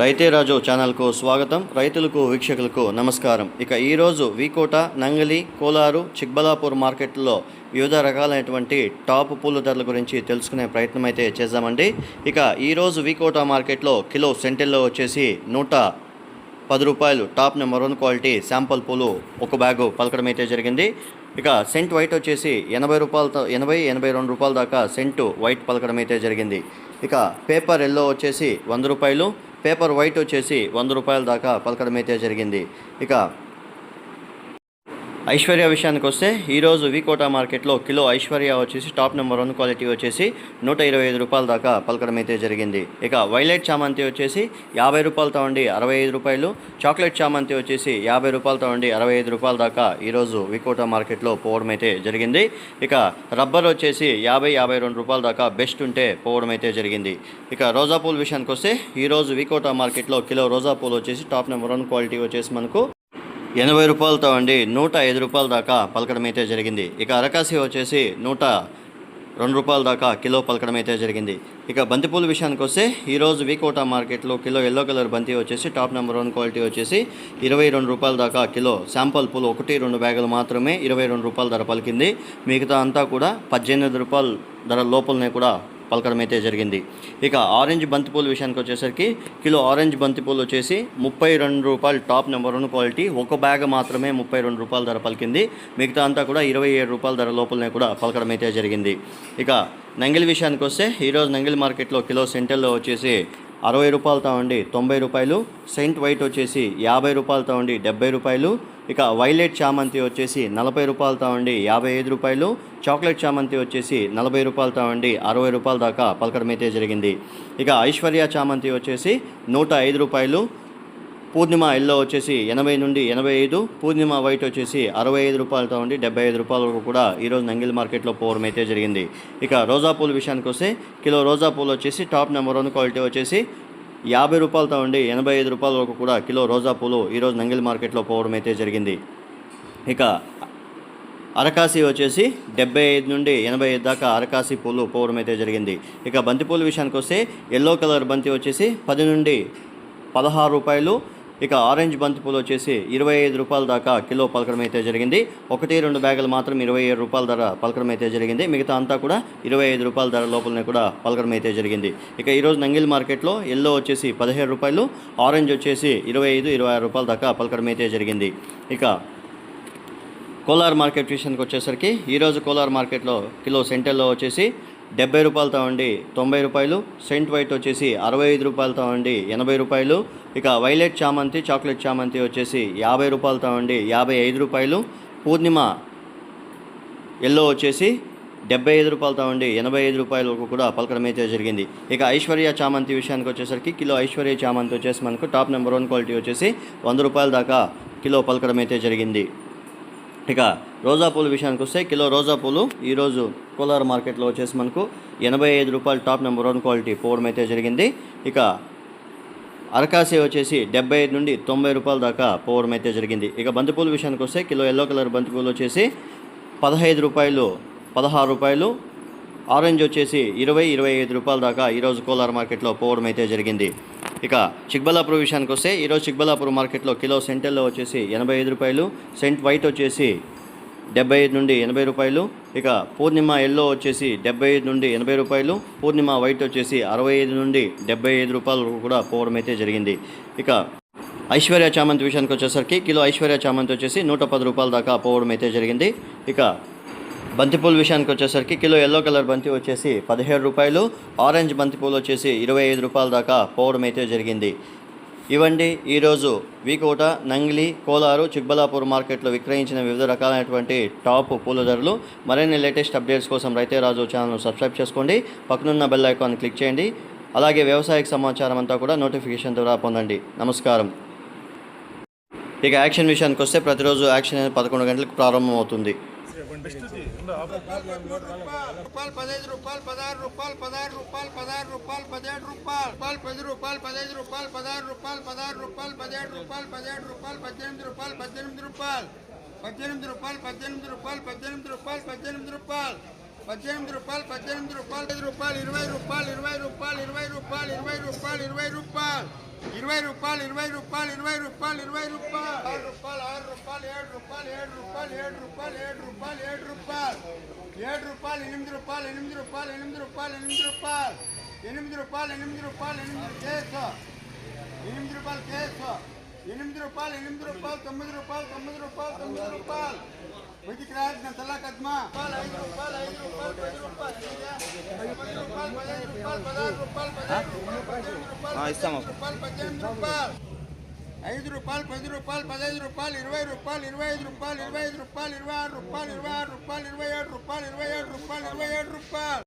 రైతే రాజు ఛానల్కు స్వాగతం. రైతులకు వీక్షకులకు నమస్కారం. ఇక ఈరోజు వీకోట నంగలి కోలారు చిక్బలాపూర్ మార్కెట్లో వివిధ రకాలైనటువంటి టాప్ పూల ధరల గురించి తెలుసుకునే ప్రయత్నం అయితే చేద్దామండి. ఇక ఈరోజు వీకోట మార్కెట్లో కిలో సెంటెల్లో వచ్చేసి నూట పది రూపాయలు top number one quality sample పూలు ఒక బ్యాగు పలకడం అయితే జరిగింది. ఇక సెంట్ వైట్ వచ్చేసి ఎనభై రూపాయలతో ఎనభై ఎనభై రెండు రూపాయల దాకా సెంటు వైట్ పలకడం అయితే జరిగింది. ఇక పేపర్ ఎల్లో వచ్చేసి వంద రూపాయలు పేపర్ వైట్ వచ్చేసి వంద రూపాయల దాకా పలకడం అయితే జరిగింది. ఇక ఐశ్వర్య విషయానికి వస్తే ఈరోజు వికోట మార్కెట్లో కిలో ఐశ్వర్య వచ్చేసి టాప్ నెంబర్ వన్ క్వాలిటీ వచ్చేసి నూట ఇరవై ఐదు రూపాయల దాకా పలకడం అయితే జరిగింది. ఇక వైలెట్ చామంతి వచ్చేసి యాభై రూపాయలతో ఉండి అరవై ఐదు రూపాయలు చాక్లెట్ చామంతి వచ్చేసి యాభై రూపాయలతో ఉండి అరవై ఐదు రూపాయల దాకా ఈరోజు వికోట మార్కెట్లో పోవడం అయితే జరిగింది. ఇక రబ్బర్ వచ్చేసి యాభై యాభై రెండు రూపాయల దాకా బెస్ట్ ఉంటే పోవడం అయితే జరిగింది. ఇక రోజా పూల విషయానికి వస్తే ఈరోజు వికోట మార్కెట్లో కిలో రోజా పూలు వచ్చేసి టాప్ నెంబర్ వన్ క్వాలిటీ వచ్చేసి మనకు ఎనభై రూపాయలతో అండి నూట ఐదు రూపాయల దాకా పలకడం అయితే జరిగింది. ఇక అరకాసి వచ్చేసి నూట రెండు రూపాయల దాకా కిలో పలకడం అయితే జరిగింది. ఇక బంతిపూల విషయానికి వస్తే ఈరోజు వీకోటా మార్కెట్లో కిలో ఎల్లో కలర్ బంతి వచ్చేసి టాప్ నెంబర్ వన్ క్వాలిటీ వచ్చేసి ఇరవై రెండు రూపాయల దాకా కిలో. శాంపుల్ పూలు ఒకటి రెండు బ్యాగులు మాత్రమే ఇరవై రెండు రూపాయల ధర పలికింది. మిగతా అంతా కూడా పద్దెనిమిది రూపాయల ధర లోపలనే కూడా పలకడం అయితే జరిగింది. ఇక ఆరెంజ్ బంతిపూల విషయానికి వచ్చేసరికి కిలో ఆరెంజ్ బంతిపూలు వచ్చేసి ముప్పై రెండు రూపాయలు టాప్ నెంబర్ వన్ క్వాలిటీ. ఒక బ్యాగ్ మాత్రమే ముప్పై రెండు రూపాయల ధర పలికింది. మిగతా అంతా కూడా ఇరవై ఏడు రూపాయల ధర లోపలనే కూడా పలకడం అయితే జరిగింది. ఇక నంగిలి విషయానికి వస్తే ఈరోజు నంగిలి మార్కెట్లో కిలో సెంటర్లో వచ్చేసి అరవై రూపాయలతో ఉండి తొంభై రూపాయలు. సెంట్ వైట్ వచ్చేసి యాభై రూపాయలతో ఉండి డెబ్బై రూపాయలు. ఇక వైలెట్ చామంతి వచ్చేసి నలభై రూపాయలతో ఉండి యాభై ఐదు రూపాయలు చాక్లెట్ చామంతి వచ్చేసి నలభై రూపాయలతో ఉండి అరవై రూపాయల దాకా పలకడమైతే జరిగింది. ఇక ఐశ్వర్య చామంతి వచ్చేసి నూట ఐదు రూపాయలు పూర్ణిమ ఎల్లో వచ్చేసి ఎనభై నుండి ఎనభై ఐదు పూర్ణిమ వైట్ వచ్చేసి అరవై ఐదు రూపాయలతో ఉండి డెబ్బై ఐదు రూపాయల వరకు కూడా ఈరోజు నంగిల్ మార్కెట్లో పోవడం అయితే జరిగింది. ఇక రోజా పూల విషయానికి వస్తే కిలో రోజా పూలు వచ్చేసి టాప్ నెంబర్ వన్ క్వాలిటీ వచ్చేసి యాభై రూపాయలతో ఉండి ఎనభై ఐదు రూపాయల వరకు కూడా కిలో రోజా పూలు ఈరోజు నంగిల్ మార్కెట్లో పోవడం అయితే జరిగింది. ఇక అరకాసి వచ్చేసి డెబ్బై ఐదు నుండి ఎనభై ఐదు దాకా అరకాసి పూలు పోవడం అయితే జరిగింది. ఇక బంతిపూల విషయానికి వస్తే ఎల్లో కలర్ బంతి వచ్చేసి పది నుండి పదహారు రూపాయలు ఇక ఆరెంజ్ బంతి పూలు వచ్చేసి ఇరవై ఐదు రూపాయల దాకా కిలో పలకడం అయితే జరిగింది. ఒకటి రెండు బ్యాగులు మాత్రం ఇరవై ఏడు రూపాయల ధర పలకడం అయితే జరిగింది. మిగతా అంతా కూడా ఇరవై ఐదు రూపాయల ధర లోపలనే కూడా పలకడం అయితే జరిగింది. ఇక ఈరోజు నంగిల్ మార్కెట్లో ఎల్లో వచ్చేసి పదిహేడు రూపాయలు ఆరెంజ్ వచ్చేసి ఇరవై ఐదు ఇరవై ఆరు రూపాయల దాకా పలకడం అయితే జరిగింది. ఇక కోలార్ మార్కెట్ విషయానికి వచ్చేసరికి ఈరోజు కోలార్ మార్కెట్లో కిలో సెంటర్లో వచ్చేసి డెబ్బై రూపాయలతో ఉండి తొంభై రూపాయలు సెంట్ వైట్ వచ్చేసి అరవై ఐదు రూపాయలతో ఉండి ఎనభై రూపాయలు ఇక వైలెట్ చామంతి చాక్లెట్ చామంతి వచ్చేసి యాభై రూపాయలతో అండి యాభై ఐదు రూపాయలు. పూర్ణిమ ఎల్లో వచ్చేసి డెబ్బై ఐదు రూపాయలతో ఉండి ఎనభై ఐదు రూపాయల వరకు కూడా పలకడం అయితే జరిగింది. ఇక ఐశ్వర్య చామంతి విషయానికి వచ్చేసరికి కిలో ఐశ్వర్య చామంతి వచ్చేసి మనకు టాప్ నెంబర్ వన్ క్వాలిటీ వచ్చేసి వంద రూపాయల దాకా కిలో పలకడం అయితే జరిగింది. ఇక రోజా పూలు విషయానికి వస్తే కిలో రోజా పూలు ఈరోజు కోలార్ మార్కెట్లో వచ్చేసి మనకు ఎనభై ఐదు రూపాయలు టాప్ నెంబర్ వన్ క్వాలిటీ పోవడం అయితే జరిగింది. ఇక అరకాసే వచ్చేసి డెబ్బై ఐదు నుండి తొంభై రూపాయల దాకా పోవడం అయితే జరిగింది. ఇక బంతిపూల విషయానికి వస్తే కిలో ఎల్లో కలర్ బంతిపూలు వచ్చేసి పదహైదు రూపాయలు పదహారు రూపాయలు ఆరెంజ్ వచ్చేసి ఇరవై ఇరవై ఐదు రూపాయల దాకా ఈరోజు కోలార్ మార్కెట్లో పోవడం అయితే జరిగింది. ఇక చిక్బలాపూర్ విషయానికి వస్తే ఈరోజు చిక్బలాపూర్ మార్కెట్లో కిలో సెంటెల్లో వచ్చేసి ఎనభై ఐదు రూపాయలు సెంట్ వైట్ వచ్చేసి డెబ్బై ఐదు నుండి ఎనభై రూపాయలు. ఇక పూర్ణిమ ఎల్లో వచ్చేసి డెబ్బై ఐదు నుండి ఎనభై రూపాయలు. పూర్ణిమ వైట్ వచ్చేసి అరవై ఐదు నుండి డెబ్బై ఐదు రూపాయలు కూడా పోవడం అయితే జరిగింది. ఇక ఐశ్వర్య చామంతి విషయానికి వచ్చేసరికి కిలో ఐశ్వర్య చామంతి వచ్చేసి నూట పది రూపాయల దాకా పోవడం అయితే జరిగింది. ఇక బంతిపూల విషయానికి వచ్చేసరికి కిలో ఎల్లో కలర్ బంతి వచ్చేసి పదిహేడు రూపాయలు. ఆరెంజ్ బంతిపూలు వచ్చేసి ఇరవై ఐదు రూపాయల దాకా పోవడం అయితే జరిగింది. ఇవండి ఈరోజు వీకోట నంగిలి కోలారు చిక్బలాపూర్ మార్కెట్లో విక్రయించిన వివిధ రకాలైనటువంటి టాప్ పూల ధరలు. మరిన్ని లేటెస్ట్ అప్డేట్స్ కోసం రైతే రాజు ఛానల్ను సబ్స్క్రైబ్ చేసుకోండి. పక్కనున్న బెల్ ఐకాన్ క్లిక్ చేయండి. అలాగే వ్యవసాయక సమాచారం అంతా కూడా నోటిఫికేషన్ ద్వారా పొందండి. నమస్కారం. ఇక యాక్షన్ విషయానికి వస్తే ప్రతిరోజు యాక్షన్ అనేది పదకొండు గంటలకు ప్రారంభమవుతుంది. రూపాయలు పదహైదు రూపాయలు పదహారు రూపాయలు పదహారు రూపాయలు పదహారు రూపాయలు పదిహేడు రూపాయలు రూపాయలు పది రూపాయలు పదహైదు రూపాయలు పదహారు రూపాయలు పదహారు రూపాయలు పదిహేడు రూపాయలు పదిహేడు రూపాయలు పద్దెనిమిది రూపాయలు పద్దెనిమిది రూపాయలు పద్దెనిమిది రూపాయలు పద్దెనిమిది రూపాయలు పద్దెనిమిది రూపాయలు పద్దెనిమిది రూపాయలు పద్దెనిమిది రూపాయలు పద్దెనిమిది రూపాయలు ఐదు రూపాయలు ఇరవై రూపాయలు ఇరవై రూపాయలు ఇరవై రూపాయలు ఇరవై రూపాయలు ఇరవై రూపాయలు ఇరవై రూపాయలు ఇరవై రూపాయలు ఇరవై రూపాయలు ఇరవై రూపాయలు ఆరు రూపాయలు ఆరు రూపాయలు ఏడు రూపాయలు ఏడు రూపాయలు ఏడు రూపాయలు ఏడు రూపాయలు ఏడు రూపాయలు ఏడు రూపాయలు ఎనిమిది రూపాయలు ఎనిమిది రూపాయలు ఎనిమిది రూపాయలు ఎనిమిది రూపాయలు ఎనిమిది రూపాయలు ఎనిమిది రూపాయలు ఎనిమిది కేసు ఎనిమిది రూపాయలు కేసు ఎనిమిది రూపాయలు ఎనిమిది రూపాయలు తొమ్మిది రూపాయలు తొమ్మిది రూపాయలు తొమ్మిది రూపాయలు వెతికి రూపాయలు ఐదు రూపాయలు ఐదు రూపాయలు పది రూపాయలు పది రూపాయలు పదిహేను రూపాయలు పదహారు రూపాయలు పదిహేను రూపాయలు ఇస్తాము. రూపాయలు పద్దెనిమిది రూపాయలు ఐదు రూపాయలు పది రూపాయలు పదహైదు రూపాయలు ఇరవై రూపాయలు ఇరవై ఐదు రూపాయలు ఇరవై ఐదు రూపాయలు ఇరవై ఆరు రూపాయలు ఇరవై ఆరు రూపాయలు ఇరవై ఏడు రూపాయలు ఇరవై ఏడు రూపాయలు ఇరవై ఏడు రూపాయలు